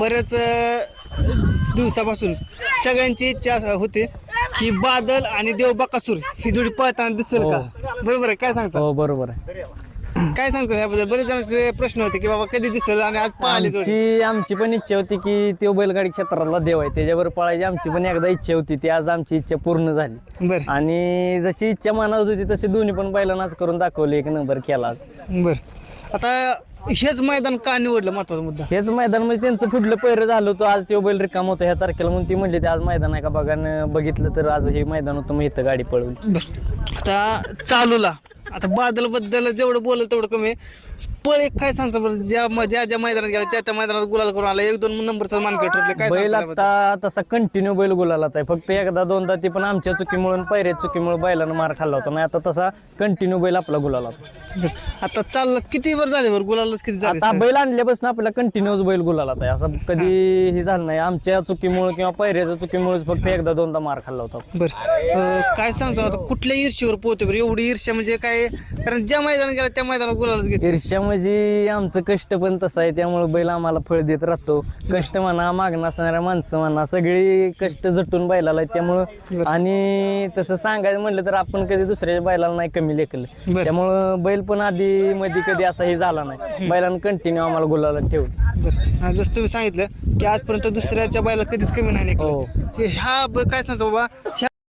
बऱ्याच अं, दिवसापासून सगळ्यांची इच्छा होती की बादल आणि देव बकासूर ही जोडी पळताना दिसेल का? बरोबर आहे काय सांगता? हो बरोबर आहे. काय सांगता याबद्दल? बरेच जणांचे प्रश्न होते की बाबा कधी दिसेल आणि आज पळाली जोडी. आमची आमची पण इच्छा होती की तो बैलगाडी क्षेत्राला देव आहे त्याच्यावर पळायची आमची पण एकदा इच्छा होती ती आज आमची इच्छा पूर्ण झाली. बर. आणि जशी इच्छा मनात होती तशी दोन्ही पण बैलांनाच करून दाखवली एक नंबर केला आज. बर. आता हेच मैदान का निवडलं महत्त्वाचा मुद्दा? हेच मैदान म्हणजे त्यांचं पुढलं पैर झालं होतं. आज तो बैल रिकाम होतं. ह्या तारखेला म्हणून ती म्हणली ते आज मैदान आहे का बघा. न बघितलं तर आज हे मैदान होतं मग इथं गाडी पळवली. आता चालूला. आता बादलबद्दल जेवढं बोललं तेवढं कमी आहे. पळ एक काय सांगता बरं? ज्या म- ज्या ज्या मैदानात गेला त्या त्या मैदानात गुलाल करून आला. एक दोन नंबरचा मानकं ठरले. काय बैल सांगता? आता तसा कंटिन्यू बैल गुलाला आहे. फक्त एकदा दोनदा ती पण आमच्या चुकीमुळे पैरे चुकीमुळे बैलानं मार खाल्ला होता. नाही आता तसा कंटिन्यू बैल आपला गुलाला. आता चाललं किती वर झाले बरं? गुलालच किती झाले? आता बैल आणल्यापासून आपल्याला कंटिन्यूच बैल गुलाला आहे. असं कधी हे झालं नाही. आमच्या चुकीमुळे किंवा पैऱ्याच्या चुकीमुळे फक्त एकदा दोनदा मार खाल्ला होता. बर. काय सांगतो आता? कुठल्या ईर्ष्येवर पोहते बरं? एवढी ईर्ष्या म्हणजे काय? कारण ज्या मैदानात गेला त्या मैदानात गुलालच घेते ईर्ष्या म्हणजे आमचं कष्ट पण तसं आहे त्यामुळे बैल आम्हाला फळ देत राहतो. कष्ट म्हणा मागणं असणाऱ्या माणसं म्हणा सगळी कष्ट जटून बैलाला आहेत त्यामुळं आणि तसं सांगायचं म्हटलं तर आपण कधी दुसऱ्या बैलाला नाही कमी लेखलं. त्यामुळं बैल पण आधी मध्ये कधी असा हे झाला नाही. बैलानं कंटिन्यू आम्हाला गुलाला ठेवलं. हा, जसं तुम्ही सांगितलं की आजपर्यंत दुसऱ्याच्या बायला कधीच कमी नाही हो. ह्या काय सांगतो बाबा?